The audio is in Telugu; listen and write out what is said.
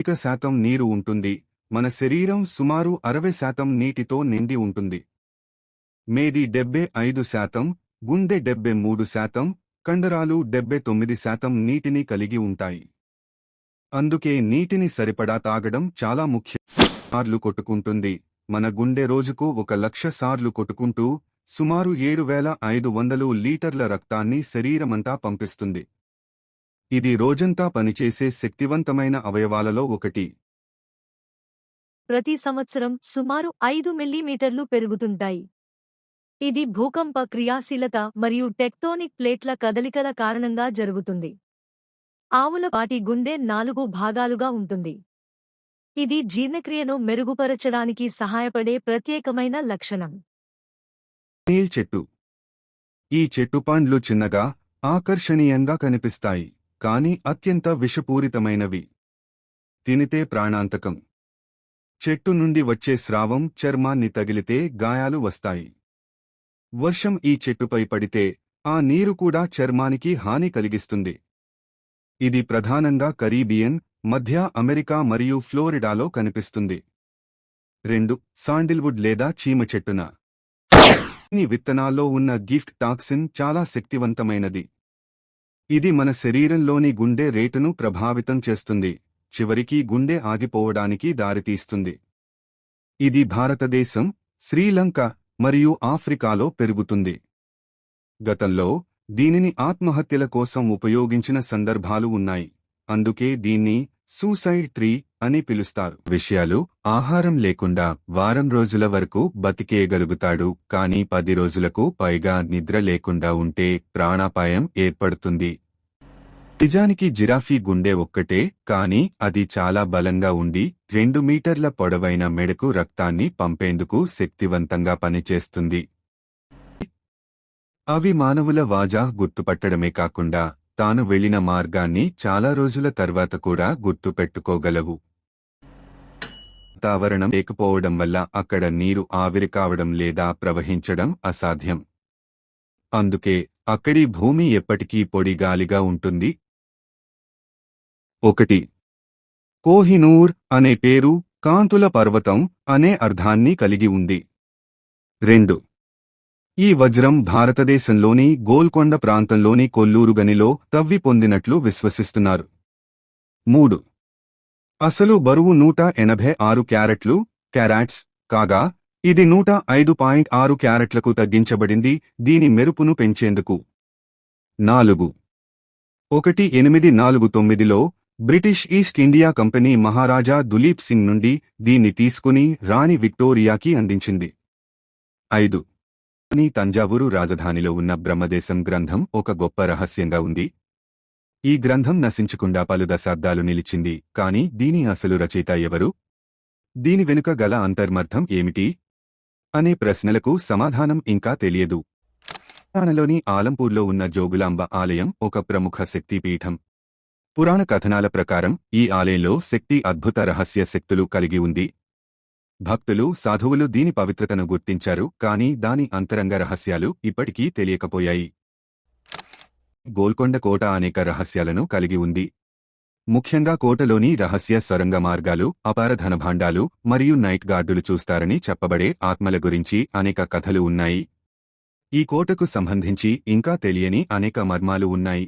అధిక శాతం నీరు ఉంటుంది. మన శరీరం సుమారు అరవై శాతం నీటితో నిండి ఉంటుంది. మేది డెబ్బై ఐదు శాతం గుండె డెబ్బై మూడు శాతం కండరాలు డెబ్బై తొమ్మిది శాతం నీటిని కలిగి ఉంటాయి. అందుకే నీటిని సరిపడా తాగడం చాలా ముఖ్యం. సార్లు కొట్టుకుంటుంది. మన గుండె రోజుకు ఒక లక్ష సార్లు కొట్టుకుంటూ సుమారు ఏడు వేల ఐదు వందలు లీటర్ల రక్తాన్ని శరీరమంతా పంపిస్తుంది. ఇది రోజంతా పనిచేసే శక్తివంతమైన అవయవాలలో ఒకటి. ప్రతి సంవత్సరం సుమారు ఐదు మిల్లీమీటర్లు పెరుగుతుంటాయి. ఇది భూకంప క్రియాశీలత మరియు టెక్టోనిక్ ప్లేట్ల కదలికల కారణంగా జరుగుతుంది. ఆవుల వాటి గుండె నాలుగు భాగాలుగా ఉంటుంది. ఇది జీర్ణక్రియను మెరుగుపరచడానికి సహాయపడే ప్రత్యేకమైన లక్షణం. చెట్టు. ఈ చెట్టు పండ్లు చిన్నగా ఆకర్షణీయంగా కనిపిస్తాయి. కాని అత్యంత విషపూరితమైనవి. తినితే ప్రాణాంతకం. చెట్టు నుండి వచ్చే స్రావం చర్మాన్ని తగిలితే గాయాలు వస్తాయి. వర్షం ఈ చెట్టుపై పడితే ఆ నీరు కూడా చర్మానికి హాని కలిగిస్తుంది. ఇది ప్రధానంగా కరీబియన్ మధ్య అమెరికా మరియు ఫ్లోరిడాలో కనిపిస్తుంది. రెండు సాండిల్వుడ్ లేదా చీమ చెట్టున. విత్తనాల్లో ఉన్న గిఫ్ట్ టాక్సిన్ చాలా శక్తివంతమైనది. ఇది మన శరీరంలోని గుండె రేటును ప్రభావితం చేస్తుంది. చివరికి గుండె ఆగిపోవడానికి దారితీస్తుంది. ఇది భారతదేశం శ్రీలంక మరియు ఆఫ్రికాలో పెరుగుతుంది. గతంలో దీనిని ఆత్మహత్యల కోసం ఉపయోగించిన సందర్భాలు ఉన్నాయి. అందుకే దీన్ని సూసైడ్ ట్రీ అని పిలుస్తారు. విషయాలు ఆహారం లేకుండా వారం రోజుల వరకు బతికేయగలుగుతాడు కానీ పది రోజులకు పైగా నిద్ర లేకుండా ఉంటే ప్రాణాపాయం ఏర్పడుతుంది. నిజానికి జిరాఫీ గుండె ఒక్కటే కానీ అది చాలా బలంగా ఉండి రెండు మీటర్ల పొడవైన మెడకు రక్తాన్ని పంపేందుకు శక్తివంతంగా పనిచేస్తుంది. అవి మానవుల వాజా గుర్తుపట్టడమే కాకుండా తాను వెళ్ళిన మార్గాన్ని చాలా రోజుల తర్వాత కూడా గుర్తుపెట్టుకోగలవు. వాతావరణం లేకపోవడం వల్ల అక్కడ నీరు ఆవిరి కావడం లేదా ప్రవహించడం అసాధ్యం. అందుకే అక్కడి భూమి ఎప్పటికీ పొడి గాలిగా ఉంటుంది. ఒకటి. కోహినూర్ అనే పేరు కాంతుల పర్వతం అనే అర్థాన్ని కలిగి ఉంది. రెండు. ఈ వజ్రం భారతదేశంలోని గోల్కొండ ప్రాంతంలోని కొల్లూరు గనిలో తవ్వి పొందినట్లు విశ్వసిస్తున్నారు. మూడు. అసలు బరువు నూట ఎనభై ఆరు క్యారెట్లు క్యారాట్స్ కాగా ఇది నూట ఐదు పాయింట్ ఆరు క్యారెట్లకు తగ్గించబడింది దీని మెరుపును పెంచేందుకు. నాలుగు. ఒకటి ఎనిమిది నాలుగు తొమ్మిదిలో British East India Company Maharaja Duleep Singh నుండి దీన్ని తీసుకుని రాణి విక్టోరియాకి అందించింది. ఐదు. నీ తంజావూరు రాజధానిలో ఉన్న బ్రహ్మదేశం గ్రంథం ఒక గొప్ప రహస్యంగా ఉంది. ఈ గ్రంథం నశించకుండా పలు దశాబ్దాలు నిలిచింది కాని దీని అసలు రచయిత ఎవరు? దీని వెనుక గల అంతర్మర్థం ఏమిటి? అనే ప్రశ్నలకు సమాధానం ఇంకా తెలియదు. తెలంగాణలోని ఆలంపూర్లో ఉన్న జోగులాంబ ఆలయం ఒక ప్రముఖ శక్తిపీఠం. పురాణ కథనాల ప్రకారం ఈ ఆలయంలో శక్తి అద్భుత రహస్య శక్తులు కలిగి ఉంది. భక్తులు సాధువులు దీని పవిత్రతను గుర్తించారు కాని దాని అంతరంగ రహస్యాలు ఇప్పటికీ తెలియకపోయాయి. గోల్కొండ కోట అనేక రహస్యాలను కలిగి ఉంది. ముఖ్యంగా కోటలోని రహస్య సొరంగ మార్గాలు అపార ధనభాండాలు మరియు నైట్ గార్డులు చూస్తారని చెప్పబడే ఆత్మల గురించి అనేక కథలు ఉన్నాయి. ఈ కోటకు సంబంధించి ఇంకా తెలియని అనేక మర్మాలు ఉన్నాయి.